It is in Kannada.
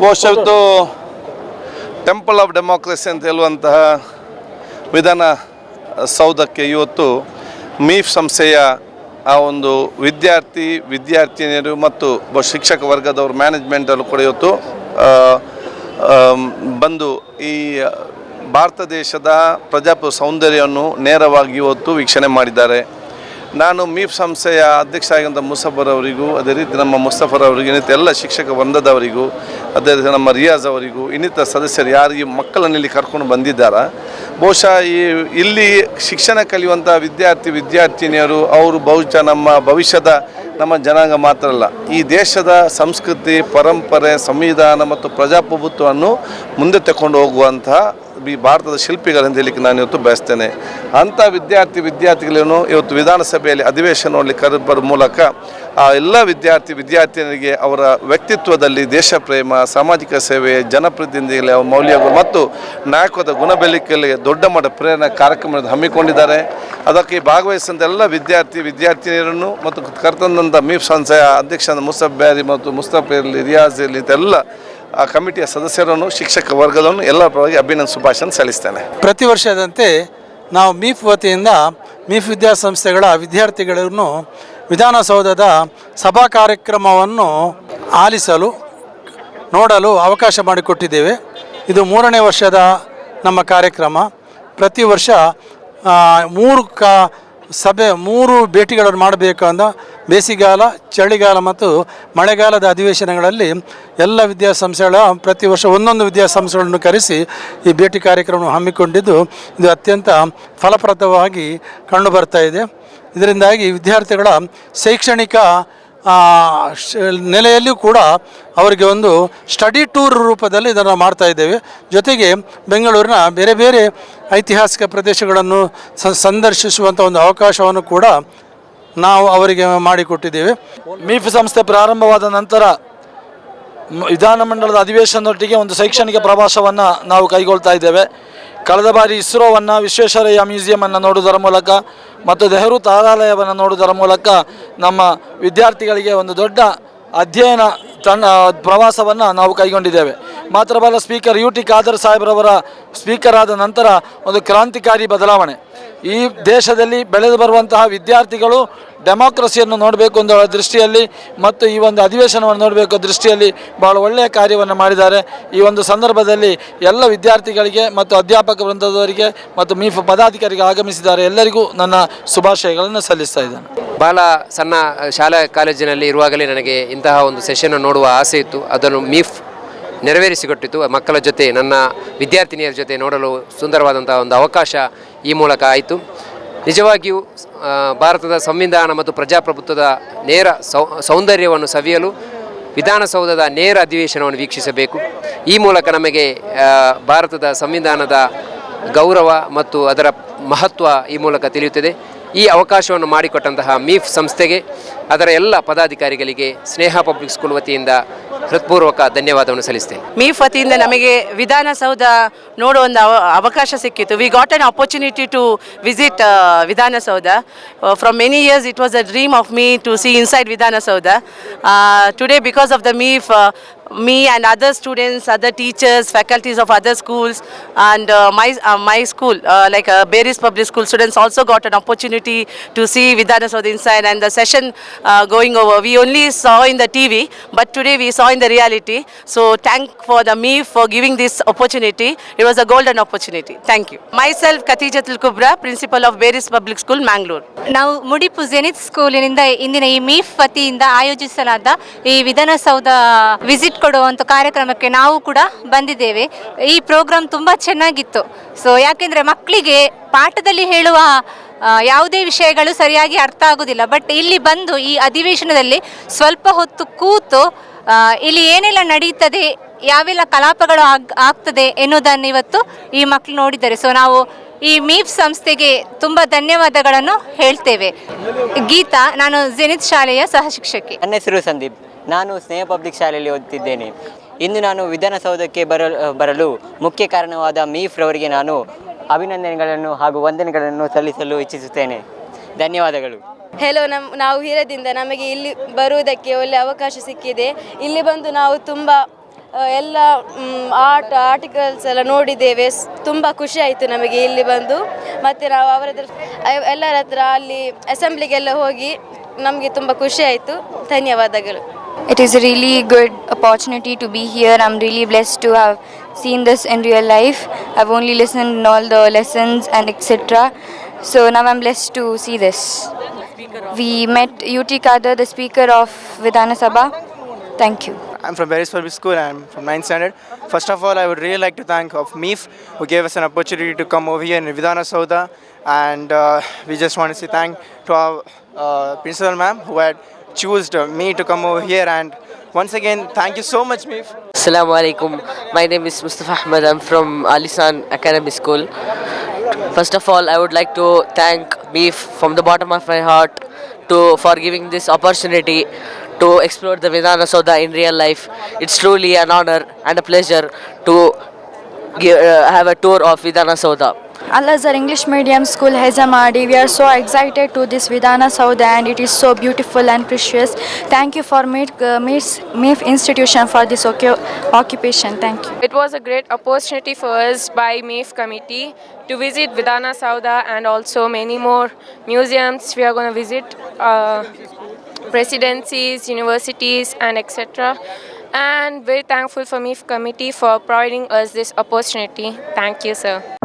ಇದು ಟೆಂಪಲ್ ಆಫ್ ಡೆಮೋಕ್ರಸಿ ಅಂತ ಹೇಳುವಂತಹ ವಿಧಾನ ಸೌಧಕ್ಕೆ ಇವತ್ತು ಮೀಫ್ ಸಂಸ್ಥೆಯ ಆ ಒಂದು ವಿದ್ಯಾರ್ಥಿ, ವಿದ್ಯಾರ್ಥಿನಿಯರು ಮತ್ತು ಶಿಕ್ಷಕ ವರ್ಗದವರು ಮ್ಯಾನೇಜ್ಮೆಂಟಲ್ಲೂ ಕೂಡ ಇವತ್ತು ಬಂದು ಈ ಭಾರತ ದೇಶದ ಪ್ರಜಾಪ್ರ ಸೌಂದರ್ಯವನ್ನು ನೇರವಾಗಿ ಇವತ್ತು ವೀಕ್ಷಣೆ ಮಾಡಿದ್ದಾರೆ. ನಾನು ಮೀಫ್ ಸಂಸ್ಥೆಯ ಅಧ್ಯಕ್ಷ ಮುಸಫರ್ ಅವರಿಗೂ ಅದೇ ರೀತಿ ನಮ್ಮ ಮುಸ್ತಫರ್ ಅವರಿಗೂ ಇನ್ನಿತ ಎಲ್ಲ ಶಿಕ್ಷಕ ವೃಂದದವರಿಗೂ, ಅದೇ ರೀತಿ ನಮ್ಮ ರಿಯಾಜ್ ಅವರಿಗೂ ಇನ್ನಿತರ ಸದಸ್ಯರು ಯಾರಿಗೆ ಮಕ್ಕಳನ್ನು ಇಲ್ಲಿ ಕರ್ಕೊಂಡು ಬಂದಿದ್ದಾರೆ. ಬಹುಶಃ ಈ ಇಲ್ಲಿ ಶಿಕ್ಷಣ ಕಲಿಯುವಂಥ ವಿದ್ಯಾರ್ಥಿ, ವಿದ್ಯಾರ್ಥಿನಿಯರು, ಅವರು ಬಹುಶಃ ನಮ್ಮ ಭವಿಷ್ಯದ, ನಮ್ಮ ಜನಾಂಗ ಮಾತ್ರ ಅಲ್ಲ, ಈ ದೇಶದ ಸಂಸ್ಕೃತಿ, ಪರಂಪರೆ, ಸಂವಿಧಾನ ಮತ್ತು ಪ್ರಜಾಪ್ರಭುತ್ವವನ್ನು ಮುಂದೆ ತಗೊಂಡು ಹೋಗುವಂತಹ ಈ ಭಾರತದ ಶಿಲ್ಪಿಗಳೆಂದು ಹೇಳಲಿಕ್ಕೆ ನಾನು ಇವತ್ತು ಬಯಸ್ತೇನೆ. ಅಂಥ ವಿದ್ಯಾರ್ಥಿ ವಿದ್ಯಾರ್ಥಿಗಳನ್ನು ಇವತ್ತು ವಿಧಾನಸಭೆಯಲ್ಲಿ ಅಧಿವೇಶನ ನೋಡಲಿ ಕರೆಬರ ಮೂಲಕ ಆ ಎಲ್ಲ ವಿದ್ಯಾರ್ಥಿ ವಿದ್ಯಾರ್ಥಿನಿಗೆ ಅವರ ವ್ಯಕ್ತಿತ್ವದಲ್ಲಿ ದೇಶ ಪ್ರೇಮ ಸಾಮಾಜಿಕ ಸೇವೆ, ಜನಪ್ರತಿನಿಧಿಗಳ ಮೌಲ್ಯಗಳು ಮತ್ತು ನಾಯಕದ ಗುಣಬೆಲಿಕೆಯಲ್ಲಿ ದೊಡ್ಡ ಮಟ್ಟ ಪ್ರೇರಣಾ ಕಾರ್ಯಕ್ರಮ ಹಮ್ಮಿಕೊಂಡಿದ್ದಾರೆ. ಅದಕ್ಕೆ ಭಾಗವಹಿಸಿದ ಎಲ್ಲ ವಿದ್ಯಾರ್ಥಿ ವಿದ್ಯಾರ್ಥಿನಿಯರನ್ನು ಮತ್ತು ಕರ್ತಂದಂಥ ಮೀಫ್ ಸಂಸ್ಥೆಯ ಅಧ್ಯಕ್ಷ ಮುಸ್ತಫ್ ಬ್ಯಾರಿ ಮತ್ತು ಮುಸ್ತಫ್ ಇರಲಿ, ರಿಯಾಜ್ ಇರಲಿ ಎಲ್ಲ ಆ ಕಮಿಟಿಯ ಸದಸ್ಯರನ್ನು, ಶಿಕ್ಷಕ ವರ್ಗದನ್ನು ಎಲ್ಲ ಪರವಾಗಿ ಅಭಿನಂದ ಶುಭಾಶಯ ಸಲ್ಲಿಸ್ತೇನೆ. ಪ್ರತಿ ವರ್ಷದಂತೆ ನಾವು ಮೀಫ್ ವತಿಯಿಂದ ಮೀಫ್ ವಿದ್ಯಾಸಂಸ್ಥೆಗಳ ವಿದ್ಯಾರ್ಥಿಗಳನ್ನು ವಿಧಾನಸೌಧದ ಸಭಾ ಕಾರ್ಯಕ್ರಮವನ್ನು ಆಲಿಸಲು, ನೋಡಲು ಅವಕಾಶ ಮಾಡಿಕೊಟ್ಟಿದ್ದೇವೆ. ಇದು ಮೂರನೇ ವರ್ಷದ ನಮ್ಮ ಕಾರ್ಯಕ್ರಮ. ಪ್ರತಿ ವರ್ಷ ಮೂರು ಕ ಸಭೆ ಮೂರು ಭೇಟಿಗಳನ್ನು ಮಾಡಬೇಕು ಅಂದ ಬೇಸಿಗೆಗಾಲ, ಚಳಿಗಾಲ ಮತ್ತು ಮಳೆಗಾಲದ ಅಧಿವೇಶನಗಳಲ್ಲಿ ಎಲ್ಲ ವಿದ್ಯಾಸಂಸ್ಥೆಗಳ ಪ್ರತಿ ವರ್ಷ ಒಂದೊಂದು ವಿದ್ಯಾಸಂಸ್ಥೆಗಳನ್ನು ಕರೆಸಿ ಈ ಭೇಟಿ ಕಾರ್ಯಕ್ರಮವನ್ನು ಹಮ್ಮಿಕೊಂಡಿದ್ದು ಇದು ಅತ್ಯಂತ ಫಲಪ್ರದವಾಗಿ ಕಂಡುಬರ್ತಾ ಇದೆ. ಇದರಿಂದಾಗಿ ವಿದ್ಯಾರ್ಥಿಗಳ ಶೈಕ್ಷಣಿಕ ನೆಲೆಯಲ್ಲಿಯೂ ಕೂಡ ಅವರಿಗೆ ಒಂದು ಸ್ಟಡಿ ಟೂರ್ ರೂಪದಲ್ಲಿ ಇದನ್ನು ಮಾಡ್ತಾ ಇದ್ದೇವೆ. ಜೊತೆಗೆ ಬೆಂಗಳೂರಿನ ಬೇರೆ ಬೇರೆ ಐತಿಹಾಸಿಕ ಪ್ರದೇಶಗಳನ್ನು ಸಂದರ್ಶಿಸುವಂಥ ಒಂದು ಅವಕಾಶವನ್ನು ಕೂಡ ನಾವು ಅವರಿಗೆ ಮಾಡಿಕೊಟ್ಟಿದ್ದೇವೆ. ಮೀಫ್ ಸಂಸ್ಥೆ ಪ್ರಾರಂಭವಾದ ನಂತರ ವಿಧಾನಮಂಡಲದ ಅಧಿವೇಶನದೊಟ್ಟಿಗೆ ಒಂದು ಶೈಕ್ಷಣಿಕ ಪ್ರವಾಸವನ್ನು ನಾವು ಕೈಗೊಳ್ತಾ ಇದ್ದೇವೆ. ಕಳೆದ ಬಾರಿ ಇಸ್ರೋವನ್ನು, ವಿಶ್ವೇಶ್ವರಯ್ಯ ಮ್ಯೂಸಿಯಮನ್ನು ನೋಡುವುದರ ಮೂಲಕ ಮತ್ತು ನೆಹರು ತಾರಾಲಯವನ್ನು ನೋಡುವುದರ ಮೂಲಕ ನಮ್ಮ ವಿದ್ಯಾರ್ಥಿಗಳಿಗೆ ಒಂದು ದೊಡ್ಡ ಅಧ್ಯಯನ ತನ್ನ ಪ್ರವಾಸವನ್ನು ನಾವು ಕೈಗೊಂಡಿದ್ದೇವೆ. ಮಾತ್ರವಲ್ಲ ಸ್ಪೀಕರ್ ಯು ಟಿ ಖಾದರ್ ಸಾಹೇಬ್ರವರ ಸ್ಪೀಕರ್ ಆದ ನಂತರ ಒಂದು ಕ್ರಾಂತಿಕಾರಿ ಬದಲಾವಣೆ. ಈ ದೇಶದಲ್ಲಿ ಬೆಳೆದು ಬರುವಂತಹ ವಿದ್ಯಾರ್ಥಿಗಳು ಡೆಮಾಕ್ರಸಿಯನ್ನು ನೋಡಬೇಕು ಅನ್ನೋ ದೃಷ್ಟಿಯಲ್ಲಿ ಮತ್ತು ಈ ಒಂದು ಅಧಿವೇಶನವನ್ನು ನೋಡಬೇಕು ದೃಷ್ಟಿಯಲ್ಲಿ ಭಾಳ ಒಳ್ಳೆಯ ಕಾರ್ಯವನ್ನು ಮಾಡಿದ್ದಾರೆ. ಈ ಒಂದು ಸಂದರ್ಭದಲ್ಲಿ ಎಲ್ಲ ವಿದ್ಯಾರ್ಥಿಗಳಿಗೆ ಮತ್ತು ಅಧ್ಯಾಪಕ ವೃಂದದವರಿಗೆ ಮತ್ತು ಮೀಫ್ ಪದಾಧಿಕಾರಿಗೆ ಆಗಮಿಸಿದ್ದಾರೆ. ಎಲ್ಲರಿಗೂ ನನ್ನ ಶುಭಾಶಯಗಳನ್ನು ಸಲ್ಲಿಸ್ತಾ ಇದ್ದೇನೆ. ಬಹಳ ಸಣ್ಣ ಶಾಲಾ ಕಾಲೇಜಿನಲ್ಲಿ ಇರುವಾಗಲೇ ನನಗೆ ಇಂತಹ ಒಂದು ಸೆಷನ್ ನೋಡುವ ಆಸೆ ಇತ್ತು. ಅದನ್ನು ಮೀಫ್ ನೆರವೇರಿಸಿಕೊಟ್ಟಿತು. ಮಕ್ಕಳ ಜೊತೆ, ನನ್ನ ವಿದ್ಯಾರ್ಥಿನಿಯರ ಜೊತೆ ನೋಡಲು ಸುಂದರವಾದಂಥ ಒಂದು ಅವಕಾಶ ಈ ಮೂಲಕ ಆಯಿತು. ನಿಜವಾಗಿಯೂ ಭಾರತದ ಸಂವಿಧಾನ ಮತ್ತು ಪ್ರಜಾಪ್ರಭುತ್ವದ ನೇರ ಸೌಂದರ್ಯವನ್ನು ಸವಿಯಲು ವಿಧಾನಸೌಧದ ನೇರ ಅಧಿವೇಶನವನ್ನು ವೀಕ್ಷಿಸಬೇಕು. ಈ ಮೂಲಕ ನಮಗೆ ಭಾರತದ ಸಂವಿಧಾನದ ಗೌರವ ಮತ್ತು ಅದರ ಮಹತ್ವ ಈ ಮೂಲಕ ತಿಳಿಯುತ್ತದೆ. ಈ ಅವಕಾಶವನ್ನು ಮಾಡಿಕೊಟ್ಟಂತಹ ಮೀಫ್ ಸಂಸ್ಥೆಗೆ, ಅದರ ಎಲ್ಲ ಪದಾಧಿಕಾರಿಗಳಿಗೆ ಸ್ನೇಹ ಪಬ್ಲಿಕ್ ಸ್ಕೂಲ್ ವತಿಯಿಂದ ಹೃತ್ಪೂರ್ವಕ ಧನ್ಯವಾದವನ್ನು ಸಲ್ಲಿಸ್ತೇನೆ. ಮೀಫ್ ವತಿಯಿಂದ ನಮಗೆ ವಿಧಾನಸೌಧ ನೋಡುವ ಒಂದು ಅವ, ಅವಕಾಶ ಸಿಕ್ಕಿತ್ತು. We got an opportunity to visit Vidhana Soudha. From many years it was a dream of me to see inside Vidhana Soudha. Today because of the ಮೀಫ್ me and other students, other teachers, faculties of other schools, and uh, my uh, my school, uh, like uh, Berries Public School students, also got an opportunity to see Vidhanasauda inside and the session uh, going over. We only saw in the TV, but today we saw in the reality. So thank for the me for giving this opportunity. It was a golden opportunity. Thank you. Myself, Khatijatul Kubra, principal of Berries Public School, Mangalore. ನಾವು ಮುಡಿಪು ಜೆನಿತ್ ಸ್ಕೂಲಿನಿಂದ ಇಂದಿನ ಈ ಮೀಫ್ ವತಿಯಿಂದ ಆಯೋಜಿಸಲಾದ ಈ ವಿಧಾನಸೌಧ ವಿಸಿಟ್ ಕೊಡುವಂಥ ಕಾರ್ಯಕ್ರಮಕ್ಕೆ ನಾವು ಕೂಡ ಬಂದಿದ್ದೇವೆ. ಈ ಪ್ರೋಗ್ರಾಮ್ ತುಂಬ ಚೆನ್ನಾಗಿತ್ತು. ಸೊ ಯಾಕೆಂದರೆ ಮಕ್ಕಳಿಗೆ ಪಾಠದಲ್ಲಿ ಹೇಳುವ ಯಾವುದೇ ವಿಷಯಗಳು ಸರಿಯಾಗಿ ಅರ್ಥ ಆಗೋದಿಲ್ಲ. ಬಟ್ ಇಲ್ಲಿ ಬಂದು ಈ ಅಧಿವೇಶನದಲ್ಲಿ ಸ್ವಲ್ಪ ಹೊತ್ತು ಕೂತು ಇಲ್ಲಿ ಏನೆಲ್ಲ ನಡೀತದೆ, ಯಾವೆಲ್ಲ ಕಲಾಪಗಳು ಆಗ್, ಆಗ್ತದೆ ಎನ್ನುವುದನ್ನು ಇವತ್ತು ಈ ಮಕ್ಕಳು ನೋಡಿದ್ದಾರೆ. ಸೊ ನಾವು ಈ ಮೀಫ್ ಸಂಸ್ಥೆಗೆ ತುಂಬ ಧನ್ಯವಾದಗಳನ್ನು ಹೇಳ್ತೇವೆ. ಗೀತಾ, ನಾನು ಜೆನಿತ್ ಶಾಲೆಯ ಸಹ ಶಿಕ್ಷಕಿ. ನನ್ನ ಹೆಸರು ಸಂದೀಪ್. ನಾನು ಸ್ನೇಹ ಪಬ್ಲಿಕ್ ಶಾಲೆಯಲ್ಲಿ ಓದುತ್ತಿದ್ದೇನೆ ಇಂದು ನಾನು ವಿಧಾನಸೌಧಕ್ಕೆ ಬರಲು ಬರಲು ಮುಖ್ಯ ಕಾರಣವಾದ ಮೀಫ್ ರವರಿಗೆ ನಾನು ಅಭಿನಂದನೆಗಳನ್ನು ಹಾಗೂ ವಂದನೆಗಳನ್ನು ಸಲ್ಲಿಸಲು ಇಚ್ಛಿಸುತ್ತೇನೆ. ಧನ್ಯವಾದಗಳು. ಹೆಲೋ ನಮ್, ನಾವು ಹೀರದಿಂದ ನಮಗೆ ಇಲ್ಲಿ ಬರುವುದಕ್ಕೆ ಒಳ್ಳೆ ಅವಕಾಶ ಸಿಕ್ಕಿದೆ. ಇಲ್ಲಿ ಬಂದು ನಾವು ತುಂಬ ಎಲ್ಲ ಆರ್ಟ್ ಆರ್ಟಿಕಲ್ಸ್ ಎಲ್ಲ ನೋಡಿದ್ದೇವೆ. ಸ್- ತುಂಬ ಖುಷಿ ಆಯಿತು ನಮಗೆ ಇಲ್ಲಿ ಬಂದು. ಮತ್ತು ನಾವು ಅವರ ಹತ್ರ ಎಲ್ಲರ ಹತ್ರ ಅಲ್ಲಿ ಅಸೆಂಬ್ಲಿಗೆಲ್ಲ ಹೋಗಿ ನಮಗೆ ತುಂಬ ಖುಷಿ ಆಯಿತು. ಧನ್ಯವಾದಗಳು. It is a really good opportunity to be here. I'm really blessed to have seen this in real life. I've only listened in all the lessons and etc. So now I'm blessed to see this. We met UT Kader, the speaker of Vidhana Sabha. Thank you. I'm from Paris Public School I'm from 9th standard. First of all, I would really like to thank of MIF who gave us an opportunity to come over here in Vidhana Sauda and uh, we just want to say thank to our uh, principal ma'am who had chosen me to come over here and once again thank you so much MIF. Assalamu alaikum. My name is Mustafa Ahmed. I'm from Alisan Academy School. First of all, I would like to thank me from the bottom of my heart to for giving this opportunity to explore the Vedana Soda in real life. It's truly an honor and a pleasure to give, uh, have a tour of Vedana Soda. Al-Azhar English Medium School Hezamadi. We are so excited to this Vidhana Sauda and it is so beautiful and precious. Thank you for MIF, uh, MIF institution for this occupation. Thank you. It was a great opportunity for us by MIF committee to visit Vidana Sauda and also many more museums. We are going to visit uh, presidencies, universities, and etc. And very thankful for MIF committee for providing us this opportunity. Thank you, sir.